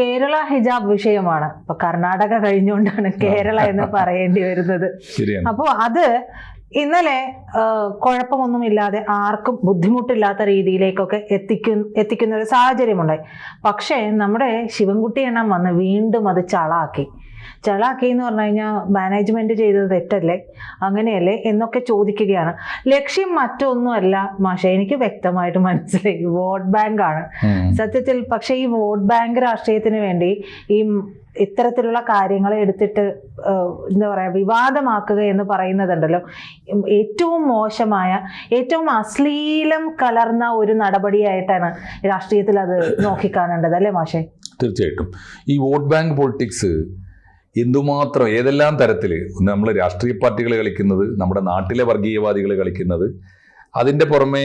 കേരള ഹിജാബ് വിഷയമാണ്. ഇപ്പൊ കർണാടക കഴിഞ്ഞുകൊണ്ടാണ് കേരള എന്ന് പറയേണ്ടി വരുന്നത്. അപ്പോൾ അത് ഇന്നലെ കുഴപ്പമൊന്നുമില്ലാതെ ആർക്കും ബുദ്ധിമുട്ടില്ലാത്ത രീതിയിലേക്കൊക്കെ എത്തിക്കുന്ന എത്തിക്കുന്ന ഒരു സാഹചര്യമുണ്ടായി. പക്ഷേ നമ്മുടെ ശിവൻകുട്ടി എണ്ണം വന്ന് വീണ്ടും അത് ചളാക്കി. ചളാക്കി എന്ന് പറഞ്ഞു കഴിഞ്ഞാൽ മാനേജ്മെന്റ് ചെയ്തത് തെറ്റല്ലേ? അങ്ങനെയല്ലേ? എന്നൊക്കെ ചോദിക്കുകയാണ്. ലക്ഷ്യം മറ്റൊന്നുമല്ല മാഷെ എനിക്ക് വ്യക്തമായിട്ട് മനസ്സിലായി. വോട്ട് ബാങ്ക് ആണ്. സത്യത്തിൽ പക്ഷേ ഈ വോട്ട് ബാങ്ക് രാഷ്ട്രീയത്തിന് വേണ്ടി ഈ ഇത്തരത്തിലുള്ള കാര്യങ്ങളെ എടുത്തിട്ട് എന്താ പറയുക വിവാദമാക്കുക എന്ന് പറയുന്നതുണ്ടല്ലോ. ഏറ്റവും മോശമായ ഏറ്റവും അശ്ലീലം കലർന്ന ഒരു നടപടിയായിട്ടാണ് രാഷ്ട്രീയത്തിൽ അത് നോക്കിക്കാണേണ്ടത്. അല്ലേ മാഷെ? തീർച്ചയായിട്ടും. ഈ വോട്ട് ബാങ്ക് പൊളിറ്റിക്സ് എന്തുമാത്രം ഏതെല്ലാം തരത്തിൽ നമ്മൾ രാഷ്ട്രീയ പാർട്ടികൾ കളിക്കുന്നത് നമ്മുടെ നാട്ടിലെ വർഗീയവാദികൾ കളിക്കുന്നത് അതിന്റെ പുറമേ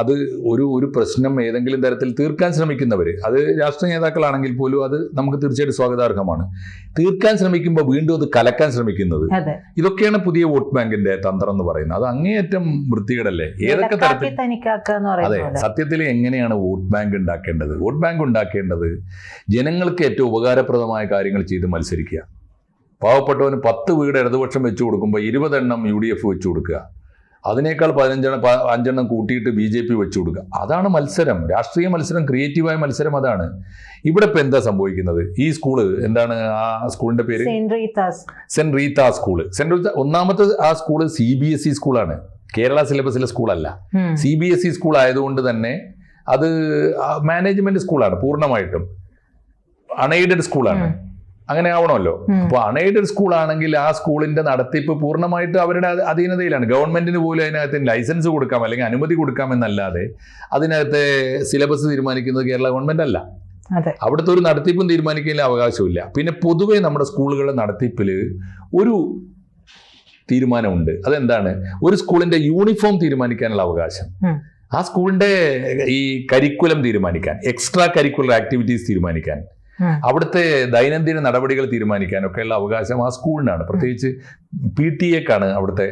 അത് ഒരു ഒരു പ്രശ്നം ഏതെങ്കിലും തരത്തിൽ തീർക്കാൻ ശ്രമിക്കുന്നവർ അത് രാഷ്ട്രീയ നേതാക്കളാണെങ്കിൽ പോലും അത് നമുക്ക് തീർച്ചയായിട്ടും സ്വാഗതാർഹമാണ്. തീർക്കാൻ ശ്രമിക്കുമ്പോൾ വീണ്ടും അത് കലക്കാൻ ശ്രമിക്കുന്നത് ഇതൊക്കെയാണ് പുതിയ വോട്ട് ബാങ്കിന്റെ തന്ത്രം എന്ന് പറയുന്നത്. അത് അങ്ങേയറ്റം വൃത്തികേടല്ലേ? ഏതൊക്കെ തരത്തിൽ അതെ സത്യത്തിൽ എങ്ങനെയാണ് വോട്ട് ബാങ്ക് ഉണ്ടാക്കേണ്ടത്? വോട്ട് ബാങ്ക് ഉണ്ടാക്കേണ്ടത് ജനങ്ങൾക്ക് ഏറ്റവും ഉപകാരപ്രദമായ കാര്യങ്ങൾ ചെയ്ത് മത്സരിക്കുക. പാവപ്പെട്ടവന് പത്ത് വീട് ഇടതുപക്ഷം വെച്ചു കൊടുക്കുമ്പോൾ ഇരുപതെണ്ണം യു ഡി എഫ് വെച്ചു കൊടുക്കുക. അതിനേക്കാൾ പതിനഞ്ചെണ്ണം അഞ്ചെണ്ണം കൂട്ടിയിട്ട് ബി ജെ പി വെച്ചു കൊടുക്കുക. അതാണ് മത്സരം. രാഷ്ട്രീയ മത്സരം ക്രിയേറ്റീവായ മത്സരം അതാണ്. ഇവിടെ ഇപ്പം എന്താ സംഭവിക്കുന്നത്? ഈ സ്കൂൾ എന്താണ് ആ സ്കൂളിന്റെ പേര്? Saint Rita school. Saint Rita ഒന്നാമത്തെ ആ school C B S E സ്കൂളാണ്. കേരള സിലബസിലെ സ്കൂളല്ല. C B S E school ആയതുകൊണ്ട് തന്നെ അത് മാനേജ്മെന്റ് സ്കൂളാണ് പൂർണമായിട്ടും. അൺഎയ്ഡഡ് സ്കൂളാണ്. അങ്ങനെ ആവണമല്ലോ. അപ്പൊ അപ്പോൾ അൺഎയ്ഡഡ് സ്കൂൾ ആണെങ്കിൽ ആ സ്കൂളിന്റെ നടത്തിപ്പ് പൂർണമായിട്ട് അവരുടെ അധീനതയിലാണ്. ഗവൺമെന്റിന് പോലും അതിനകത്ത് ലൈസൻസ് കൊടുക്കാം അല്ലെങ്കിൽ അനുമതി കൊടുക്കാം എന്നല്ലാതെ അതിനകത്തെ സിലബസ് തീരുമാനിക്കുന്നത് കേരള ഗവൺമെന്റ് അല്ല. അവിടുത്തെ ഒരു നടത്തിപ്പും തീരുമാനിക്കാൻ അവകാശമില്ല. പിന്നെ പൊതുവേ നമ്മുടെ സ്കൂളുകളുടെ നടത്തിപ്പിൽ ഒരു തീരുമാനമുണ്ട്. അതെന്താണ്? ഒരു സ്കൂളിന്റെ യൂണിഫോം തീരുമാനിക്കാനുള്ള അവകാശം. ആ സ്കൂളിന്റെ ഈ കരിക്കുലം തീരുമാനിക്കാൻ എക്സ്ട്രാ കരിക്കുലർ ആക്ടിവിറ്റീസ് തീരുമാനിക്കാൻ. അവിടുത്തെ ദൈനംദിന നടപടികൾ തീരുമാനിക്കാനൊക്കെയുള്ള അവകാശം ആ സ്കൂളിനാണ്. പ്രത്യേകിച്ച് പി ടി എക്കാണ് അവിടുത്തെ.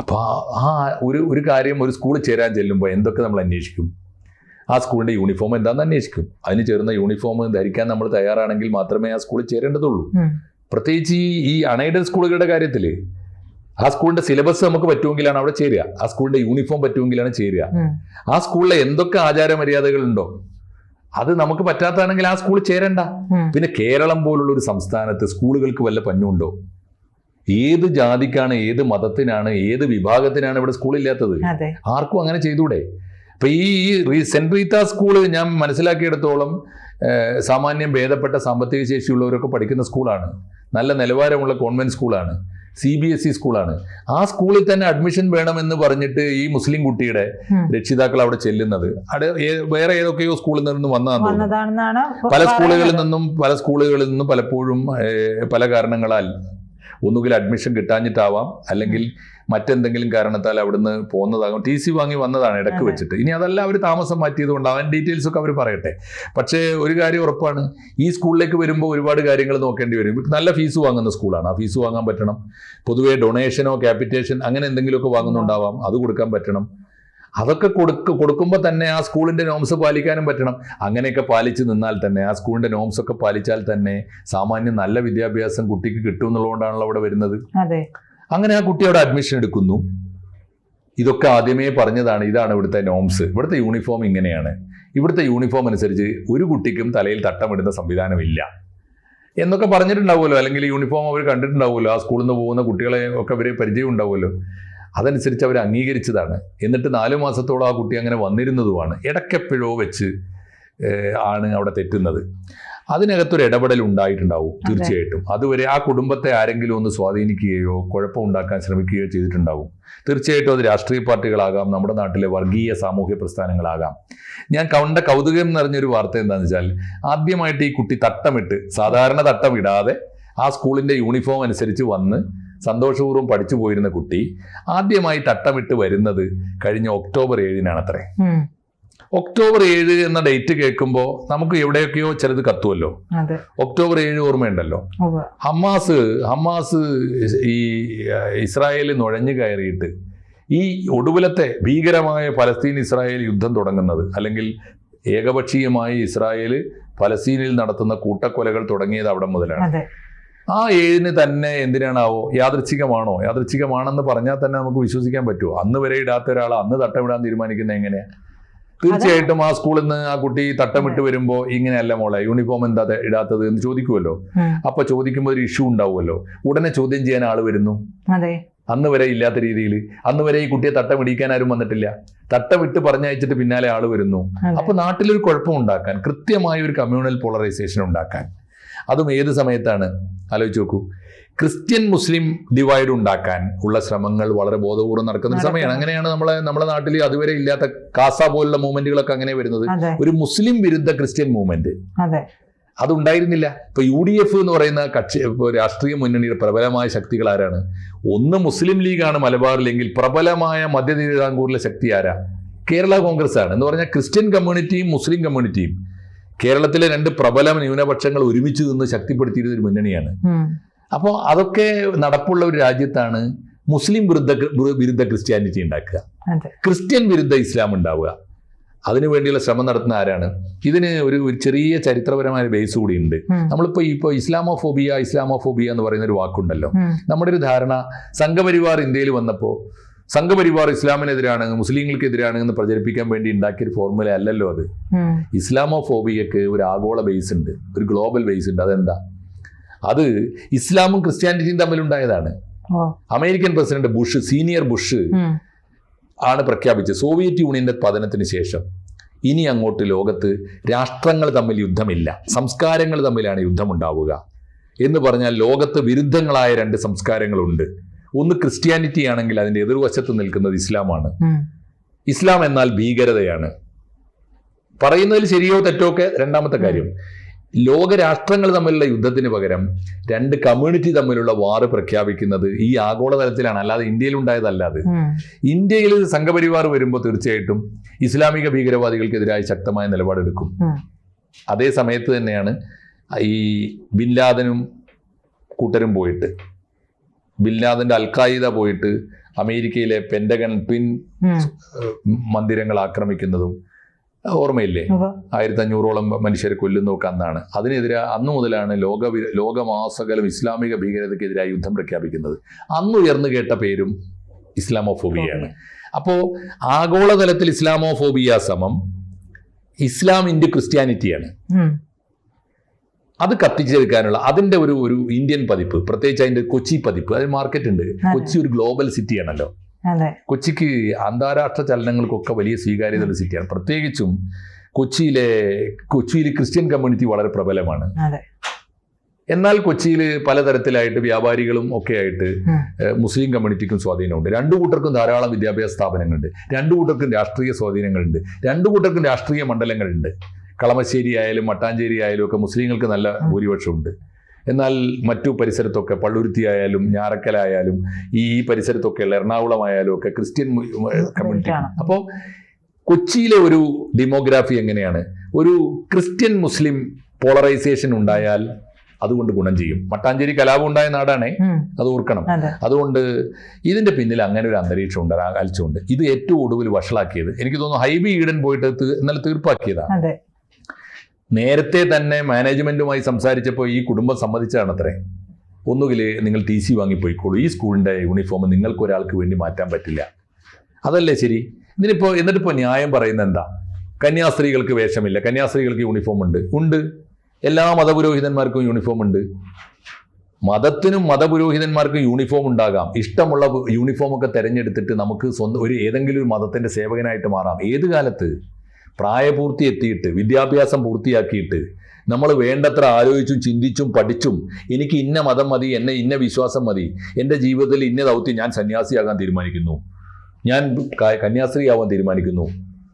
അപ്പോൾ ആ ഒരു ഒരു കാര്യം ഒരു സ്കൂളിൽ ചേരാൻ ചെല്ലുമ്പോൾ എന്തൊക്കെ നമ്മൾ അന്വേഷിക്കും? ആ സ്കൂളിന്റെ യൂണിഫോം എന്താണെന്ന് അന്വേഷിക്കും. അതിന് ചേർന്ന യൂണിഫോം ധരിക്കാൻ നമ്മൾ തയ്യാറാണെങ്കിൽ മാത്രമേ ആ സ്കൂളിൽ ചേരേണ്ടതുള്ളൂ. പ്രത്യേകിച്ച് ഈ ഈ അണൈഡഡ് സ്കൂളുകളുടെ കാര്യത്തിൽ ആ സ്കൂളിന്റെ സിലബസ് നമുക്ക് പറ്റുമെങ്കിലാണ് അവിടെ ചേരുക. ആ സ്കൂളിന്റെ യൂണിഫോം പറ്റുമെങ്കിലാണ് ചേരുക. ആ സ്കൂളിലെ എന്തൊക്കെ ആചാര മര്യാദകളുണ്ടോ അത് നമുക്ക് പറ്റാത്തതാണെങ്കിൽ ആ സ്കൂളിൽ ചേരണ്ട. പിന്നെ കേരളം പോലുള്ള ഒരു സംസ്ഥാനത്ത് സ്കൂളുകൾക്ക് വല്ല പഞ്ഞുണ്ടോ? ഏത് ജാതിക്കാണ് ഏത് മതത്തിനാണ് ഏത് വിഭാഗത്തിനാണ് ഇവിടെ സ്കൂളില്ലാത്തത്? ആർക്കും അങ്ങനെ ചെയ്തൂടെ? അപ്പൊ ഈ സെന്റ് റീത്ത സ്കൂൾ ഞാൻ മനസ്സിലാക്കിയെടുത്തോളം സാമാന്യം ഭേദപ്പെട്ട സാമ്പത്തിക ശേഷിയുള്ളവരൊക്കെ പഠിക്കുന്ന സ്കൂളാണ്. നല്ല നിലവാരമുള്ള കോൺവെന്റ് സ്കൂളാണ്. സി ബി എസ് ഇ സ്കൂളാണ്. ആ സ്കൂളിൽ തന്നെ അഡ്മിഷൻ വേണമെന്ന് പറഞ്ഞിട്ട് ഈ മുസ്ലിം കുട്ടിയുടെ രക്ഷിതാക്കൾ അവിടെ ചെല്ലുന്നത്. വേറെ ഏതൊക്കെയോ സ്കൂളിൽ നിന്ന് വന്നതാണ് പല സ്കൂളുകളിൽ നിന്നും പല സ്കൂളുകളിൽ നിന്നും പലപ്പോഴും പല കാരണങ്ങളാൽ ഒന്നുകിൽ അഡ്മിഷൻ കിട്ടാഞ്ഞിട്ടാവാം അല്ലെങ്കിൽ മറ്റെന്തെങ്കിലും കാരണത്താൽ അവിടുന്ന് പോകുന്നതാകും. ടി സി വാങ്ങി വന്നതാണ് ഇടയ്ക്ക് വെച്ചിട്ട്. ഇനി അതല്ല അവർ താമസം മാറ്റിയത് കൊണ്ട് അവൻ ഡീറ്റെയിൽസ് ഒക്കെ അവർ പറയട്ടെ. പക്ഷേ ഒരു കാര്യം ഉറപ്പാണ്. ഈ സ്കൂളിലേക്ക് വരുമ്പോൾ ഒരുപാട് കാര്യങ്ങൾ നോക്കേണ്ടി വരും. നല്ല ഫീസ് വാങ്ങുന്ന സ്കൂളാണ്. ആ ഫീസ് വാങ്ങാൻ പറ്റണം. പൊതുവേ ഡൊണേഷനോ ക്യാപിറ്റേഷൻ അങ്ങനെ എന്തെങ്കിലുമൊക്കെ വാങ്ങുന്നുണ്ടാവാം. അത് കൊടുക്കാൻ പറ്റണം. അതൊക്കെ കൊടുക്ക കൊടുക്കുമ്പോൾ തന്നെ ആ സ്കൂളിന്റെ നോംസ് പാലിക്കാനും പറ്റണം. അങ്ങനെയൊക്കെ പാലിച്ച് നിന്നാൽ തന്നെ ആ സ്കൂളിന്റെ നോംസ് ഒക്കെ പാലിച്ചാൽ തന്നെ സാമാന്യം നല്ല വിദ്യാഭ്യാസം കുട്ടിക്ക് കിട്ടും എന്നുള്ളതുകൊണ്ടാണല്ലോ അവിടെ വരുന്നത്. അങ്ങനെ ആ കുട്ടി അവിടെ അഡ്മിഷൻ എടുക്കുന്നു. ഇതൊക്കെ ആദ്യമേ പറഞ്ഞതാണ് ഇതാണ് ഇവിടുത്തെ നോംസ് ഇവിടുത്തെ യൂണിഫോം ഇങ്ങനെയാണ്. ഇവിടുത്തെ യൂണിഫോം അനുസരിച്ച് ഒരു കുട്ടിക്കും തലയിൽ തട്ടമിടുന്ന സംവിധാനമില്ല. എന്നൊക്കെ പറഞ്ഞിട്ടുണ്ടാവുമല്ലോ. അല്ലെങ്കിൽ യൂണിഫോം അവർ കണ്ടിട്ടുണ്ടാവുമല്ലോ. ആ സ്കൂളിൽ നിന്ന് പോകുന്ന കുട്ടികളെ ഒക്കെ അവർ പരിചയം ഉണ്ടാവുമല്ലോ അതനുസരിച്ച് അവർ അംഗീകരിച്ചതാണ്. എന്നിട്ട് നാലു മാസത്തോളം ആ കുട്ടി അങ്ങനെ വന്നിരുന്നതുമാണ്. ഇടയ്ക്കെപ്പോഴോ വെച്ച് ആണ് അവിടെ തെറ്റുന്നത്. അതിനകത്തൊരു ഇടപെടൽ ഉണ്ടായിട്ടുണ്ടാവും തീർച്ചയായിട്ടും. അതുവരെ ആ കുടുംബത്തെ ആരെങ്കിലും ഒന്ന് സ്വാധീനിക്കുകയോ കുഴപ്പമുണ്ടാക്കാൻ ശ്രമിക്കുകയോ ചെയ്തിട്ടുണ്ടാവും. തീർച്ചയായിട്ടും അത് രാഷ്ട്രീയ പാർട്ടികളാകാം നമ്മുടെ നാട്ടിലെ വർഗീയ സാമൂഹ്യ പ്രസ്ഥാനങ്ങളാകാം. ഞാൻ കണ്ട കൗതുകം നിറഞ്ഞൊരു വാർത്ത എന്താണെന്ന് വെച്ചാൽ ആദ്യമായിട്ട് ഈ കുട്ടി തട്ടമിട്ട് സാധാരണ തട്ടമിടാതെ ആ സ്കൂളിന്റെ യൂണിഫോം അനുസരിച്ച് വന്ന് സന്തോഷപൂർവം പഠിച്ചു പോയിരുന്ന കുട്ടി ആദ്യമായി തട്ടമിട്ട് വരുന്നത് കഴിഞ്ഞ ഒക്ടോബർ ഏഴിനാണ് അത്രേ ഒക്ടോബർ ഏഴ് എന്ന ഡേറ്റ് കേൾക്കുമ്പോൾ നമുക്ക് എവിടെയൊക്കെയോ ചിലത് കത്തുമല്ലോ ഒക്ടോബർ ഏഴ് ഓർമ്മയുണ്ടല്ലോ. ഹമാസ് ഹമാസ് ഈ ഇസ്രായേൽ ഇസ്രായേലിൽ നുഴഞ്ഞു കയറിയിട്ട് ഈ ഒടുവിലത്തെ ഭീകരമായ പലസ്തീൻ ഇസ്രായേൽ യുദ്ധം തുടങ്ങുന്നത് അല്ലെങ്കിൽ ഏകപക്ഷീയമായി ഇസ്രായേൽ പലസ്തീനിൽ നടത്തുന്ന കൂട്ടക്കൊലകൾ തുടങ്ങിയത് അവിടെ മുതലാണ്. ആ ഏഴിന് തന്നെ എന്തിനാണാവോ? യാദൃച്ഛികമാണോ? യാദൃച്ഛികമാണെന്ന് പറഞ്ഞാൽ തന്നെ നമുക്ക് വിശ്വസിക്കാൻ പറ്റുമോ? അന്ന് വരെ ഇടാത്ത ഒരാൾ അന്ന് തട്ടമിടാൻ തീരുമാനിക്കുന്നത് എങ്ങനെയാ? തീർച്ചയായിട്ടും ആ സ്കൂളിൽ നിന്ന് ആ കുട്ടി തട്ടമിട്ട് വരുമ്പോൾ ഇങ്ങനെയല്ല മോളെ യൂണിഫോം എന്താ ഇടാത്തത് എന്ന് ചോദിക്കുമല്ലോ. അപ്പൊ ചോദിക്കുമ്പോൾ ഒരു ഇഷ്യൂ ഉണ്ടാവുമല്ലോ. ഉടനെ ചോദ്യം ചെയ്യാൻ ആൾ വരുന്നു. അതെ. അന്ന് വരെ ഇല്ലാത്ത രീതിയിൽ അന്ന് വരെ ഈ കുട്ടിയെ തട്ടമിടിക്കാൻ ആരും വന്നിട്ടില്ല. തട്ടമിട്ട് പറഞ്ഞയച്ചിട്ട് പിന്നാലെ ആൾ വരുന്നു. അപ്പൊ നാട്ടിലൊരു കുഴപ്പം ഉണ്ടാക്കാൻ കൃത്യമായ ഒരു കമ്മ്യൂണൽ പോളറൈസേഷൻ ഉണ്ടാക്കാൻ. അതും ഏത് സമയത്താണ്? ആലോചിച്ച് നോക്കൂ. ക്രിസ്ത്യൻ മുസ്ലിം ഡിവൈഡ് ഉണ്ടാക്കാൻ ഉള്ള ശ്രമങ്ങൾ വളരെ ബോധപൂർവം നടക്കുന്ന ഒരു സമയമാണ്. അങ്ങനെയാണ് നമ്മളെ നമ്മുടെ നാട്ടിൽ അതുവരെ ഇല്ലാത്ത കാസ പോലുള്ള മൂവ്മെന്റുകളൊക്കെ അങ്ങനെ വരുന്നത്. ഒരു മുസ്ലിം വിരുദ്ധ ക്രിസ്ത്യൻ മൂവ്മെന്റ്. അതെ. അതുണ്ടായിരുന്നില്ല. ഇപ്പൊ യു ഡി എഫ് എന്ന് പറയുന്ന കക്ഷി രാഷ്ട്രീയ മുന്നണിയുടെ പ്രബലമായ ശക്തികൾ ആരാണ്? ഒന്ന് മുസ്ലിം ലീഗാണ് മലബാറിലെങ്കിൽ പ്രബലമായ മധ്യ തിരുവിതാംകൂറിലെ ശക്തി ആരാ? കേരള കോൺഗ്രസ് ആണ് എന്ന് പറഞ്ഞാൽ ക്രിസ്ത്യൻ കമ്മ്യൂണിറ്റിയും മുസ്ലിം കമ്മ്യൂണിറ്റിയും കേരളത്തിലെ രണ്ട് പ്രബല ന്യൂനപക്ഷങ്ങൾ ഒരുമിച്ച് നിന്ന് ശക്തിപ്പെടുത്തിയിരുന്ന ഒരു മുന്നണിയാണ്. അപ്പോൾ അതൊക്കെ നടപ്പുള്ള ഒരു രാജ്യത്താണ് മുസ്ലിം വിരുദ്ധ വിരുദ്ധ ക്രിസ്ത്യാനിറ്റി ഉണ്ടാക്കുക. ക്രിസ്ത്യൻ വിരുദ്ധ ഇസ്ലാം ഉണ്ടാവുക. അതിനു വേണ്ടിയുള്ള ശ്രമം നടത്തുന്ന ആരാണ്? ഇതിന് ഒരു ചെറിയ ചരിത്രപരമായ ബേസ് കൂടി ഉണ്ട്. ഇപ്പോ നമ്മളിപ്പോൾ ഇപ്പോൾ ഇസ്ലാമോഫോബിയ ഇസ്ലാമോഫോബിയ എന്ന് പറയുന്ന ഒരു വാക്കുണ്ടല്ലോ. നമ്മുടെ ഒരു ധാരണ സംഘപരിവാർ ഇന്ത്യയിൽ വന്നപ്പോൾ സംഘപരിവാർ ഇസ്ലാമിനെതിരാണ് മുസ്ലിങ്ങൾക്കെതിരാണ് എന്ന് പ്രചരിപ്പിക്കാൻ വേണ്ടി ഉണ്ടാക്കിയൊരു ഫോർമുല അല്ലല്ലോ അത്. ഇസ്ലാമോ ഫോബിയക്ക് ഒരു ആഗോള ബേസ് ഉണ്ട് ഒരു ഗ്ലോബൽ ബേസ് ഉണ്ട്. അതെന്താ? അത് ഇസ്ലാമും ക്രിസ്ത്യാനിറ്റിയും തമ്മിലുണ്ടായതാണ്. American president Bush senior Bush ആണ് പ്രഖ്യാപിച്ചത്. സോവിയറ്റ് യൂണിയന്റെ പതനത്തിന് ശേഷം ഇനി അങ്ങോട്ട് ലോകത്ത് രാഷ്ട്രങ്ങൾ തമ്മിൽ യുദ്ധമില്ല സംസ്കാരങ്ങൾ തമ്മിലാണ് യുദ്ധമുണ്ടാവുക എന്ന് പറഞ്ഞാൽ ലോകത്ത് വിരുദ്ധങ്ങളായ രണ്ട് സംസ്കാരങ്ങളുണ്ട്. ഒന്ന് ക്രിസ്ത്യാനിറ്റി ആണെങ്കിൽ അതിന്റെ എതിർവശത്ത് നിൽക്കുന്നത് ഇസ്ലാമാണ്. ഇസ്ലാം എന്നാൽ ഭീകരതയാണ്. പറയുന്നതിൽ ശരിയോ തെറ്റോ ഒക്കെ രണ്ടാമത്തെ കാര്യം. ലോകരാഷ്ട്രങ്ങൾ തമ്മിലുള്ള യുദ്ധത്തിന് പകരം രണ്ട് കമ്മ്യൂണിറ്റി തമ്മിലുള്ള വാർ പ്രഖ്യാപിക്കുന്നത് ഈ ആഗോളതലത്തിലാണ്. അല്ലാതെ ഇന്ത്യയിൽ ഉണ്ടായതല്ല അത്. ഇന്ത്യയിൽ സംഘപരിവാർ വരുമ്പോൾ തീർച്ചയായിട്ടും ഇസ്ലാമിക ഭീകരവാദികൾക്കെതിരായി ശക്തമായ നിലപാടെടുക്കും. അതേ സമയത്ത് തന്നെയാണ് ഈ ബിൻ ലാദനും കൂട്ടരും പോയിട്ട്. ബിൻ ലാദന്റെ അൽഖായിദ പോയിട്ട് അമേരിക്കയിലെ പെൻഡഗൺ ട്വിൻ. മന്ദിരങ്ങൾ ആക്രമിക്കുന്നതും ഓർമ്മയില്ലേ. ആയിരത്തി അഞ്ഞൂറോളം മനുഷ്യരെ കൊല്ലുന്നതൊക്കെ അന്നാണ് അതിനെതിരെ അന്ന് മുതലാണ് ലോക ലോകമാസകലം ഇസ്ലാമിക ഭീകരതയ്ക്കെതിരായി യുദ്ധം പ്രഖ്യാപിക്കുന്നത് അന്ന് ഉയർന്നു കേട്ട പേരും ഇസ്ലാമോഫോബിയയാണ് അപ്പോൾ ആഗോളതലത്തിൽ ഇസ്ലാമോഫോബിയ സമം ഇസ്ലാം ഇന്ത്യ ക്രിസ്ത്യാനിറ്റിയാണ്. അത് കത്തിച്ചെടുക്കാനുള്ള അതിന്റെ ഒരു ഒരു ഇന്ത്യൻ പതിപ്പ് പ്രത്യേകിച്ച് അതിന്റെ കൊച്ചി പതിപ്പ് അതിന് മാർക്കറ്റ് ഉണ്ട്. കൊച്ചി ഒരു ഗ്ലോബൽ സിറ്റിയാണല്ലോ അതെ. കൊച്ചിക്ക് അന്താരാഷ്ട്ര ചലനങ്ങൾക്കൊക്കെ വലിയ സ്വീകാര്യതയുള്ള സിറ്റിയാണ് പ്രത്യേകിച്ചും കൊച്ചിയിലെ കൊച്ചിയിൽ ക്രിസ്ത്യൻ കമ്മ്യൂണിറ്റി വളരെ പ്രബലമാണ്. എന്നാൽ കൊച്ചിയിൽ പലതരത്തിലായിട്ട് വ്യാപാരികളും ഒക്കെ ആയിട്ട് മുസ്ലിം കമ്മ്യൂണിറ്റിക്കും സ്വാധീനമുണ്ട്. രണ്ടു കൂട്ടർക്കും ധാരാളം വിദ്യാഭ്യാസ സ്ഥാപനങ്ങളുണ്ട്. രണ്ടു കൂട്ടർക്കും രാഷ്ട്രീയ സ്വാധീനങ്ങളുണ്ട്. രണ്ടു കൂട്ടർക്കും രാഷ്ട്രീയ മണ്ഡലങ്ങളുണ്ട്. കളമശ്ശേരി ആയാലും മട്ടാഞ്ചേരി ആയാലും ഒക്കെ മുസ്ലിങ്ങൾക്ക് നല്ല ഭൂരിപക്ഷമുണ്ട്. എന്നാൽ മറ്റു പരിസരത്തൊക്കെ പള്ളുരുത്തി ആയാലും ഞാറക്കലായാലും ഈ പരിസരത്തൊക്കെ പരിസരത്തൊക്കെയുള്ള എറണാകുളം ആയാലും ഒക്കെ ക്രിസ്ത്യൻ കമ്മ്യൂണിറ്റി ആണ്. അപ്പോൾ കൊച്ചിയിലെ ഒരു ഡെമോഗ്രാഫി എങ്ങനെയാണ്? ഒരു ക്രിസ്ത്യൻ മുസ്ലിം പോളറൈസേഷൻ ഉണ്ടായാൽ അതുകൊണ്ട് ഗുണം ചെയ്യും. മട്ടാഞ്ചേരി കലാപം ഉണ്ടായ നാടാണേ അത് ഓർക്കണം. അതുകൊണ്ട് ഇതിന്റെ പിന്നിൽ അങ്ങനെ ഒരു അന്തരീക്ഷം ഉണ്ട് അലച്ചുകൊണ്ട് ഇത് ഏറ്റവും ഒടുവിൽ വഷളാക്കിയത് എനിക്ക് തോന്നുന്നു ഹൈബി ഈഡൻ പോയിട്ട് ഇന്നലെ തീർപ്പാക്കിയതാണ് നേരത്തെ തന്നെ മാനേജ്മെന്റുമായി സംസാരിച്ചപ്പോൾ ഈ കുടുംബം സമ്മതിച്ചതാണത്രേ ഒന്നുകിൽ നിങ്ങൾ ടി സി വാങ്ങിപ്പോയിക്കോളൂ. ഈ സ്കൂളിന്റെ യൂണിഫോം നിങ്ങൾക്ക് ഒരാൾക്ക് വേണ്ടി മാറ്റാൻ പറ്റില്ല. അതല്ലേ ശരി? ഇതിനിപ്പോൾ എന്നിട്ടിപ്പോൾ ന്യായം പറയുന്നത് എന്താ? കന്യാസ്ത്രീകൾക്ക് വേഷമില്ല. കന്യാസ്ത്രീകൾക്ക് യൂണിഫോം ഉണ്ട്. ഉണ്ട്. എല്ലാ മതപുരോഹിതന്മാർക്കും യൂണിഫോം ഉണ്ട്. മതത്തിനും മതപുരോഹിതന്മാർക്കും യൂണിഫോം ഉണ്ടാകാം. ഇഷ്ടമുള്ള യൂണിഫോം ഒക്കെ തിരഞ്ഞെടുത്തിട്ട് നമുക്ക് സ്വന്തം ഒരു ഏതെങ്കിലും ഒരു മതത്തിന്റെ സേവകനായിട്ട് മാറാം. ഏത് കാലത്ത്? പ്രായപൂർത്തി എത്തിയിട്ട് വിദ്യാഭ്യാസം പൂർത്തിയാക്കിയിട്ട് നമ്മൾ വേണ്ടത്ര ആലോചിച്ചും ചിന്തിച്ചും പഠിച്ചും എനിക്ക് ഇന്ന മതം മതി എന്നെ ഇന്ന വിശ്വാസം മതി എന്റെ ജീവിതത്തിൽ ഇന്ന ദൗത്യം ഞാൻ സന്യാസിയാകാൻ തീരുമാനിക്കുന്നു. ഞാൻ കന്യാസ്ത്രീ കന്യാസ്ത്രീയാവാൻ തീരുമാനിക്കുന്നു.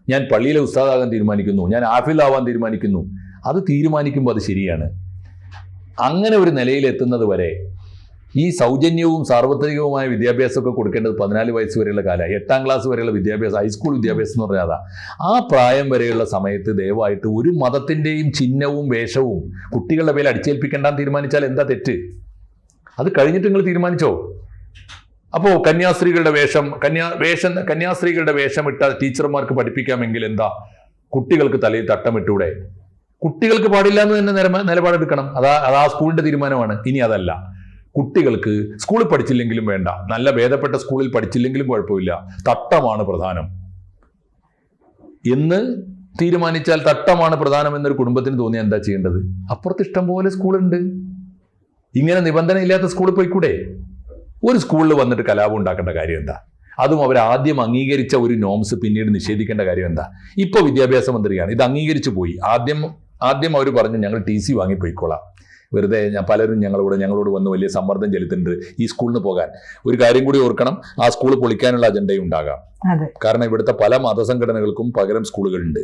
ഞാൻ പള്ളിയിലെ ഉസ്താദാകാൻ തീരുമാനിക്കുന്നു. ഞാൻ ആഫിലാവാൻ തീരുമാനിക്കുന്നു. അത് തീരുമാനിക്കുമ്പോൾ അത് ശരിയാണ്. അങ്ങനെ ഒരു നിലയിലെത്തുന്നത് വരെ ഈ സൗജന്യവും സാർവത്രികവുമായ വിദ്യാഭ്യാസമൊക്കെ കൊടുക്കേണ്ടത് പതിനാല് വയസ്സ് വരെയുള്ള കാലമാണ് എട്ടാം ക്ലാസ് വരെയുള്ള വിദ്യാഭ്യാസം ഹൈസ്കൂൾ വിദ്യാഭ്യാസം എന്ന് പറഞ്ഞാൽ അതാ. ആ പ്രായം വരെയുള്ള സമയത്ത് ദയവായിട്ട് ഒരു മതത്തിന്റെയും ചിഹ്നവും വേഷവും കുട്ടികളുടെ പേരിൽ അടിച്ചേൽപ്പിക്കേണ്ടെന്ന് തീരുമാനിച്ചാൽ എന്താ തെറ്റ്? അത് കഴിഞ്ഞിട്ട് നിങ്ങൾ തീരുമാനിച്ചോ? അപ്പോൾ കന്യാസ്ത്രീകളുടെ വേഷം കന്യാ വേഷം കന്യാസ്ത്രീകളുടെ വേഷമിട്ട ടീച്ചർമാർക്ക് പഠിപ്പിക്കാമെങ്കിൽ എന്താ? കുട്ടികൾക്ക് തലയിൽ തട്ടമിട്ടൂടെ. കുട്ടികൾക്ക് പാടില്ല എന്ന് തന്നെ നിലപാ നിലപാടെടുക്കണം. അതാ അതാ സ്കൂളിന്റെ തീരുമാനമാണ്. ഇനി അതല്ല. കുട്ടികൾക്ക് സ്കൂളിൽ പഠിച്ചില്ലെങ്കിലും വേണ്ട. നല്ല ഭേദപ്പെട്ട സ്കൂളിൽ പഠിച്ചില്ലെങ്കിലും കുഴപ്പമില്ല. തട്ടമാണ് പ്രധാനം. എന്ന് തീരുമാനിച്ചാൽ തട്ടമാണ് പ്രധാനം എന്നൊരു കുടുംബത്തിന് തോന്നിയാൽ എന്താ ചെയ്യേണ്ടത്? അപ്പുറത്ത് ഇഷ്ടം പോലെ സ്കൂളുണ്ട്. ഇങ്ങനെ നിബന്ധന ഇല്ലാത്ത സ്കൂളിൽ പോയിക്കൂടെ? ഒരു സ്കൂളിൽ വന്നിട്ട് കലാപം ഉണ്ടാക്കേണ്ട കാര്യം എന്താ? അതും അവർ ആദ്യം അംഗീകരിച്ച ഒരു നോംസ് പിന്നീട് നിഷേധിക്കേണ്ട കാര്യം എന്താ? ഇപ്പോൾ വിദ്യാഭ്യാസ മന്ത്രിയാണ്. ഇത് അംഗീകരിച്ചു പോയി. ആദ്യം ആദ്യം അവർ പറഞ്ഞു ഞങ്ങൾ ടി സി വാങ്ങി പോയിക്കോളാം വെറുതെ ഞാൻ പലരും ഞങ്ങളോട് ഞങ്ങളോട് വന്ന് വലിയ സമ്മർദ്ദം ചെലുത്തുന്നുണ്ട് ഈ സ്കൂളിന് പോകാൻ. ഒരു കാര്യം കൂടി ഓർക്കണം ആ സ്കൂൾ പൊളിക്കാനുള്ള അജണ്ടയും ഉണ്ടാകാം. കാരണം ഇവിടുത്തെ പല മതസംഘടനകൾക്കും പകരം സ്കൂളുകളുണ്ട്.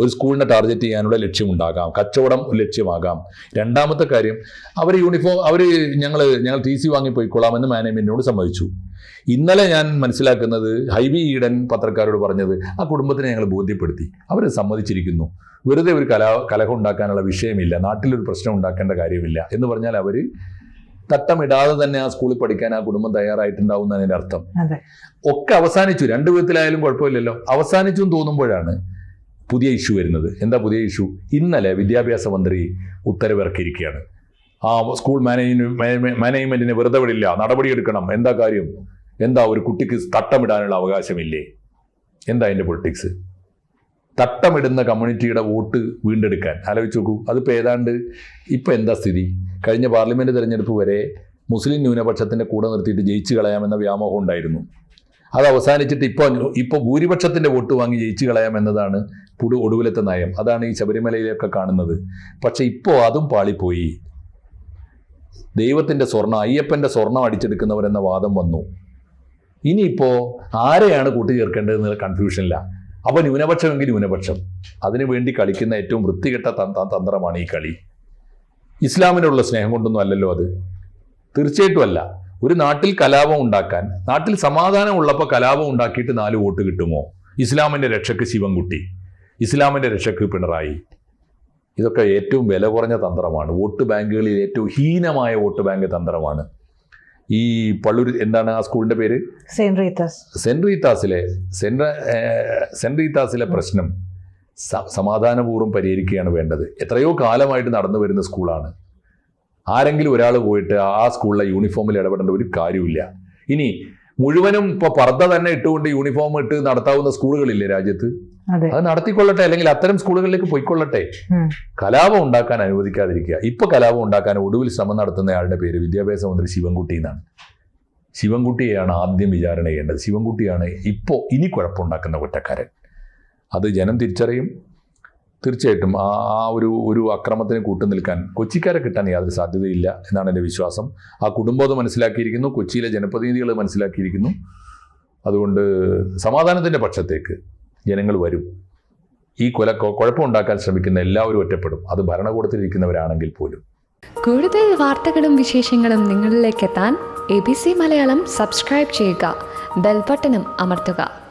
ഒരു സ്കൂളിനെ ടാർഗറ്റ് ചെയ്യാനുള്ള ലക്ഷ്യമുണ്ടാകാം കച്ചവടം ലക്ഷ്യമാകാം. രണ്ടാമത്തെ കാര്യം അവർ യൂണിഫോം അവർ ഞങ്ങൾ ഞങ്ങൾ ടി സി വാങ്ങി പോയിക്കൊള്ളാമെന്ന് എന്ന് മാനേജ്മെന്റിനോട് സമ്മതിച്ചു. ഇന്നലെ ഞാൻ മനസ്സിലാക്കുന്നത് ഹൈബി ഈഡൻ പത്രക്കാരോട് പറഞ്ഞത് ആ കുടുംബത്തിനെ ഞങ്ങൾ ബോധ്യപ്പെടുത്തി. അവർ സമ്മതിച്ചിരിക്കുന്നു. വെറുതെ ഒരു കലാ കലഹം ഉണ്ടാക്കാനുള്ള വിഷയമില്ല നാട്ടിലൊരു പ്രശ്നം ഉണ്ടാക്കേണ്ട കാര്യമില്ല എന്ന് പറഞ്ഞാൽ അവർ തട്ടമിടാതെ തന്നെ ആ സ്കൂളിൽ പഠിക്കാൻ ആ കുടുംബം തയ്യാറായിട്ടുണ്ടാവും എന്നാണ് അതിന്റെ അർത്ഥം ഒക്കെ അവസാനിച്ചു. രണ്ടു വിധത്തിലായാലും കുഴപ്പമില്ലല്ലോ. അവസാനിച്ചു എന്ന് തോന്നുമ്പോഴാണ് പുതിയ ഇഷ്യൂ വരുന്നത്. എന്താ പുതിയ ഇഷ്യൂ? ഇന്നലെ വിദ്യാഭ്യാസ മന്ത്രി ഉത്തരവിറക്കിയിരിക്കുകയാണ്. ആ സ്കൂൾ മാനേജ്മെന്റ് മാനേജ്മെന്റിനെ വെറുതെ വിടില്ല. നടപടിയെടുക്കണം. എന്താ കാര്യം? എന്താ ഒരു കുട്ടിക്ക് തട്ടമിടാനുള്ള അവകാശമില്ലേ? എന്താ അതിന്റെ പൊളിറ്റിക്സ്? തട്ടമിടുന്ന കമ്മ്യൂണിറ്റിയുടെ വോട്ട് വീണ്ടെടുക്കാൻ. ആലോചിച്ച് നോക്കൂ. അതിപ്പോൾ ഏതാണ്ട് ഇപ്പം എന്താ സ്ഥിതി? കഴിഞ്ഞ പാർലമെന്റ് തിരഞ്ഞെടുപ്പ് വരെ മുസ്ലിം ന്യൂനപക്ഷത്തിന്റെ കൂടെ നിർത്തിയിട്ട് ജയിച്ചു കളയാമെന്ന വ്യാമോഹം ഉണ്ടായിരുന്നു. അത് അവസാനിച്ചിട്ട് ഇപ്പോൾ ഇപ്പോൾ ഭൂരിപക്ഷത്തിന്റെ വോട്ട് വാങ്ങി ജയിച്ചു കളയാം എന്നതാണ് പുടു ഒടുവിലത്തെ നയം. അതാണ് ഈ ശബരിമലയിലൊക്കെ കാണുന്നത്. പക്ഷേ ഇപ്പോൾ അതും പാളിപ്പോയി. ദൈവത്തിന്റെ സ്വർണം അയ്യപ്പന്റെ സ്വർണം അടിച്ചെടുക്കുന്നവരെന്ന വാദം വന്നു. ഇനിയിപ്പോൾ ആരെയാണ് കൂട്ടിച്ചേർക്കേണ്ടതെന്ന് കൺഫ്യൂഷനില്ല അപ്പോൾ ന്യൂനപക്ഷമെങ്കിൽ ന്യൂനപക്ഷം അതിനു വേണ്ടി കളിക്കുന്ന ഏറ്റവും വൃത്തികെട്ട തന്ത്രമാണ് ഈ കളി. ഇസ്ലാമിനുള്ള സ്നേഹം കൊണ്ടൊന്നും അല്ലല്ലോ അത്. തീർച്ചയായിട്ടും അല്ല. ഒരു നാട്ടിൽ കലാപം ഉണ്ടാക്കാൻ നാട്ടിൽ സമാധാനം ഉള്ളപ്പോൾ കലാപം ഉണ്ടാക്കിയിട്ട് നാല് വോട്ട് കിട്ടുമോ? ഇസ്ലാമിന്റെ രക്ഷക്ക് ശിവൻകുട്ടി ഇസ്ലാമിന്റെ രക്ഷക്ക് പിണറായി. ഇതൊക്കെ ഏറ്റവും വില കുറഞ്ഞ തന്ത്രമാണ്. വോട്ട് ബാങ്കുകളിൽ ഏറ്റവും ഹീനമായ വോട്ട് ബാങ്ക് തന്ത്രമാണ്. ഈ പള്ളൂർ എന്താണ് ആ സ്കൂളിന്റെ പേര്? സെന്റ് റീതാസ് സെന്റ് റീത്താസിലെ സെന്റ് സെന്റ് റീത്താസിലെ പ്രശ്നം സമാധാനപൂർവം പരിഹരിക്കുകയാണ് വേണ്ടത്. എത്രയോ കാലമായിട്ട് നടന്നു വരുന്ന സ്കൂളാണ്. ആരെങ്കിലും ഒരാൾ പോയിട്ട് ആ സ്കൂളിലെ യൂണിഫോമിൽ ഇടപെടേണ്ട ഒരു കാര്യമില്ല ഇനി മുഴുവനും ഇപ്പൊ പർദ്ദ തന്നെ ഇട്ടുകൊണ്ട് യൂണിഫോം ഇട്ട് നടത്താവുന്ന സ്കൂളുകളില്ലേ രാജ്യത്ത്? അതെ. നടത്തിക്കൊള്ളട്ടെ അല്ലെങ്കിൽ അത്തരം സ്കൂളുകളിലേക്ക് പോയിക്കൊള്ളട്ടെ. കലാപം ഉണ്ടാക്കാൻ അനുവദിക്കാതിരിക്കുക. ഇപ്പൊ കലാപം ഉണ്ടാക്കാൻ ഒടുവിൽ ശ്രമം നടത്തുന്നയാളുടെ പേര് വിദ്യാഭ്യാസ മന്ത്രി ശിവൻകുട്ടി എന്നാണ്. ശിവൻകുട്ടിയെയാണ് ആദ്യം വിചാരണ ചെയ്യേണ്ടത്. ശിവൻകുട്ടിയാണ് ഇപ്പോൾ ഇനി കുഴപ്പമുണ്ടാക്കുന്ന കുറ്റക്കാരൻ അത് ജനം തിരിച്ചറിയും. തീർച്ചയായിട്ടും ആ ഒരു ഒരു അക്രമത്തിന് കൂട്ടുനിൽക്കാൻ കൊച്ചിക്കാരെ കിട്ടാൻ യാതൊരു സാധ്യതയില്ല എന്നാണ് എന്റെ വിശ്വാസം. ആ കുടുംബം അത് മനസ്സിലാക്കിയിരിക്കുന്നു കൊച്ചിയിലെ ജനപ്രതിനിധികൾ മനസ്സിലാക്കിയിരിക്കുന്നു. അതുകൊണ്ട് സമാധാനത്തിന്റെ പക്ഷത്തേക്ക് ജനങ്ങൾ വരും. ഈ കൊല കുഴപ്പമുണ്ടാക്കാൻ ശ്രമിക്കുന്ന എല്ലാവരും ഒറ്റപ്പെടും. അത് ഭരണകൂടത്തിലിരിക്കുന്നവരാണെങ്കിൽ പോലും. കൂടുതൽ വാർത്തകളും വിശേഷങ്ങളും നിങ്ങളിലേക്ക് എത്താൻ A B C Malayalam subscribe ചെയ്യുക. ബെൽബട്ടനും അമർത്തുക.